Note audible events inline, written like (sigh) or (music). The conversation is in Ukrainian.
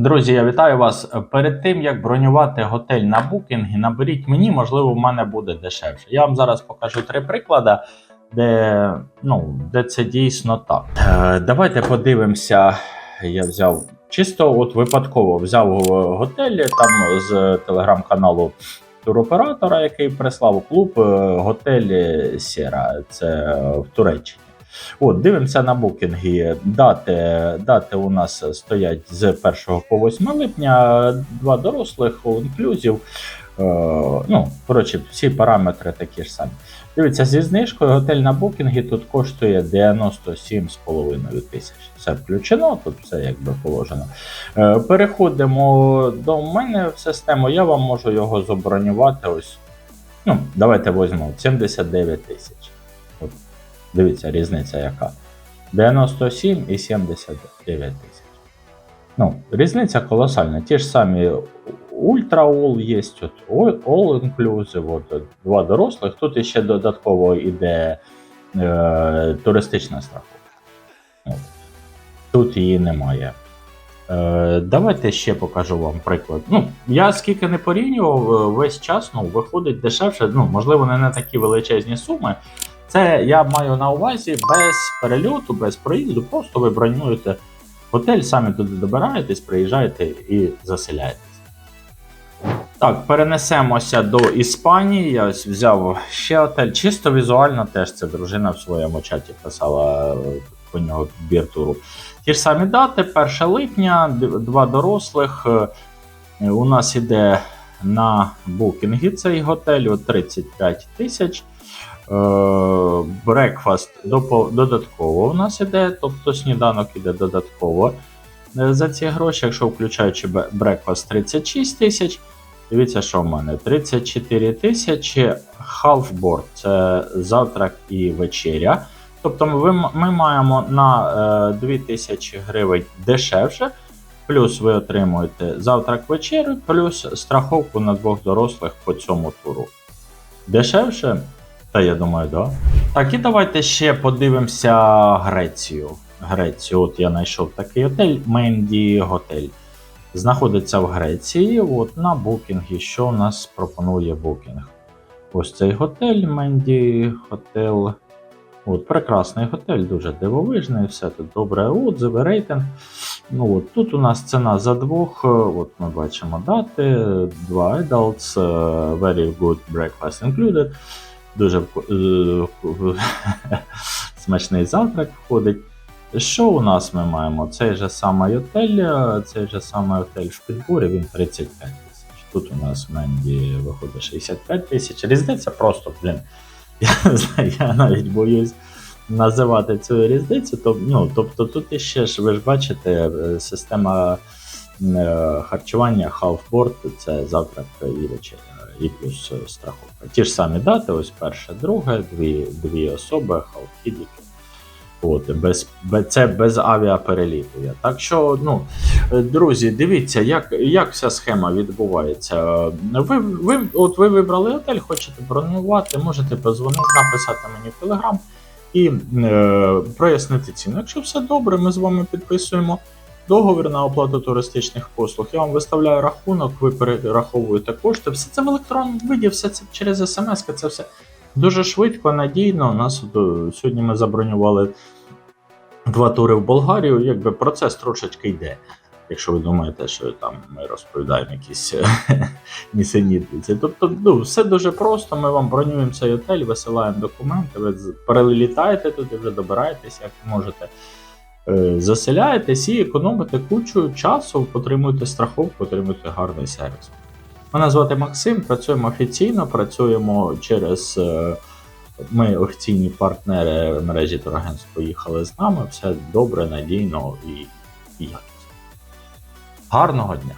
Друзі, я вітаю вас. Перед тим як бронювати готель на букінгі, наберіть мені, можливо, в мене буде дешевше. Я вам зараз покажу три приклади, де, ну, де це дійсно так. Е, давайте подивимося. Я взяв чисто от випадково взяв готель там з телеграм-каналу туроператора, який прислав клуб е, готель Сєра. Це в Туреччині. От, дивимося на букінги. Дати, дати у нас стоять з 1 по 8 липня, два дорослих, all inclusive. Е, ну, коротше, всі параметри такі ж самі. Дивіться, зі знижкою готель на букінгі тут коштує 97,5 тисяч. Все включено, тут все якби положено. Е, переходимо до мене в систему, я вам можу його забронювати. Ось. Ну, давайте візьмемо 79 тисяч. Дивіться, різниця яка. 97 і 79 тисяч. Ну, різниця колосальна. Ті ж самі Ultra All є, от All Inclusive, от, два дорослих. Тут ще додатково йде е, туристична страховка. Тут її немає. Е, давайте ще покажу вам приклад. Ну, я скільки не порівнював, е, весь час ну, виходить дешевше, ну, можливо, не на такі величезні суми. Це я маю на увазі без перельоту, без проїзду. Просто ви бронюєте готель, самі туди добираєтесь, приїжджаєте і заселяєтесь. Так, перенесемося до Іспанії. Я ось взяв ще готель. Чисто візуально теж це дружина в своєму чаті писала е, по нього підбір туру. Ті ж самі дати, 1 липня, два дорослих. Е, У нас іде на букінгі цей готель от 35 тисяч. Брекфаст додатково у нас іде, тобто сніданок іде додатково е, за ці гроші, якщо включаючи брекфаст 36 тисяч. Дивіться, що в мене 34 тисячі халфборд це завтрак і вечеря. Тобто ми, ми маємо на е, 2 тисячі гривень дешевше, плюс ви отримуєте завтрак вечерю, плюс страховку на двох дорослих по цьому туру. Дешевше? Та я думаю, да. Так, і давайте ще подивимося Грецію. Грецію, от я знайшов такий готель, Менді Готель. Знаходиться в Греції. От на букінгі. Що у нас пропонує букінг? Ось цей готель, Менді Хотел. От, Прекрасний готель, дуже дивовижний, все тут добре. Отзиви, рейтинг. Ну, от, Тут у нас ціна за двох. От Ми бачимо дати. Два adults, very good breakfast included. Дуже (laughs) смачний завтрак входить. Що у нас ми маємо? Цей же самий готель, цей же самий готель в підборі, він 35 тисяч. Тут у нас в Менді виходить 65 тисяч. Різниця просто, блін. (laughs) Я, я навіть боюсь називати цю різницю. Тоб, ну, Тобто тут іще ж ви ж бачите, система харчування half-board це завтрак і вечеря і плюс страховка. Ті ж самі дати, ось перше, друге, дві дві особи, халфідіки. От, без, Це без авіапереліту. Так що, ну, друзі, дивіться, як як вся схема відбувається. Ви ви, от ви вибрали готель, хочете бронювати, можете позвонити, написати мені в Телеграм і е, прояснити ціну. Якщо все добре, ми з вами підписуємо договір на оплату туристичних послуг. Я вам виставляю рахунок, ви перераховуєте кошти. Все це в електронному виді, все це через смс, це все дуже швидко, надійно. У нас сьогодні ми забронювали два тури в Болгарію. Якби процес трошечки йде. Якщо ви думаєте, що там ми розповідаємо якісь (laughs) нісенітниці. Тобто, ну, все дуже просто. Ми вам бронюємо цей готель, висилаємо документи, ви перелітаєте туди, вже добираєтесь, як можете. Заселяєтесь і економите кучу часу, отримуєте страховку, отримуєте гарний сервіс. Мене звати Максим, працюємо офіційно, працюємо через ми офіційні партнери мережі Турагентств поїхали з нами. Все добре, надійно і, і якісно. Гарного дня!